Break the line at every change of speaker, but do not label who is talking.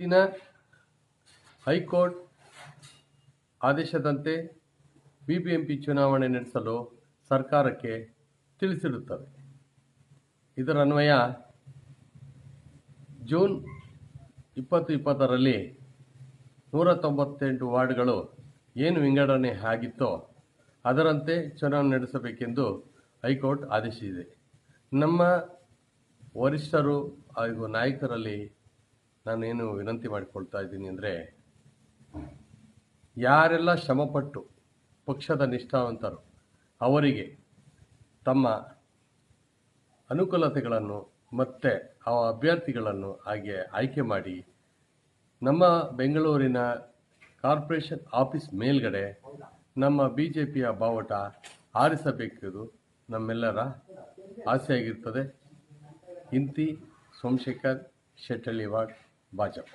ಈ ಹೈಕೋರ್ಟ್ ಆದೇಶದಂತೆ B B M P ಚುನಾವಣೆ ನಡೆಸಲು ಸರ್ಕಾರಕ್ಕೆ ತಿಳಿಸಿರುತ್ತದೆ ಇದರ ಅನ್ವಯ ಜೂನ್ ಇಪ್ಪತ್ತು ಇಪ್ಪತ್ತರಲ್ಲಿ ನೂರ ತೊಂಬತ್ತೆಂಟು ವಾರ್ಡ್ಗಳು ಏನು ವಿಂಗಡಣೆ ಆಗಿತ್ತೋ ಅದರಂತೆ ಚುನಾವಣೆ ನಡೆಸಬೇಕೆಂದು ಹೈಕೋರ್ಟ್ ಆದೇಶಿಸಿದೆ. ನಮ್ಮ ವರಿಷ್ಠರು ಹಾಗೂ ನಾಯಕರಲ್ಲಿ ನಾನೇನು ವಿನಂತಿ ಮಾಡಿಕೊಳ್ತಾ ಇದ್ದೀನಿ ಅಂದರೆ, ಯಾರೆಲ್ಲ ಶ್ರಮಪಟ್ಟು ಪಕ್ಷದ ನಿಷ್ಠಾವಂತರು, ಅವರಿಗೆ ತಮ್ಮ ಅನುಕೂಲತೆಗಳನ್ನು ಮತ್ತು ಆ ಅಭ್ಯರ್ಥಿಗಳನ್ನು ಹಾಗೆ ಆಯ್ಕೆ ಮಾಡಿ, ನಮ್ಮ ಬೆಂಗಳೂರಿನ ಕಾರ್ಪೊರೇಷನ್ ಆಫೀಸ್ ಮೇಲ್ಗಡೆ ನಮ್ಮ ಬಿ ಜೆ ಪಿಯ ಬಾವುಟ ಆರಿಸಬೇಕಿದು ನಮ್ಮೆಲ್ಲರ ಆಸೆಯಾಗಿರ್ತದೆ. ಇಂತಿ ಸೋಮಶೇಖರ್ ಶೆಟ್ಟಳ್ಳಿವಾಡ್ ಭಾಜಪ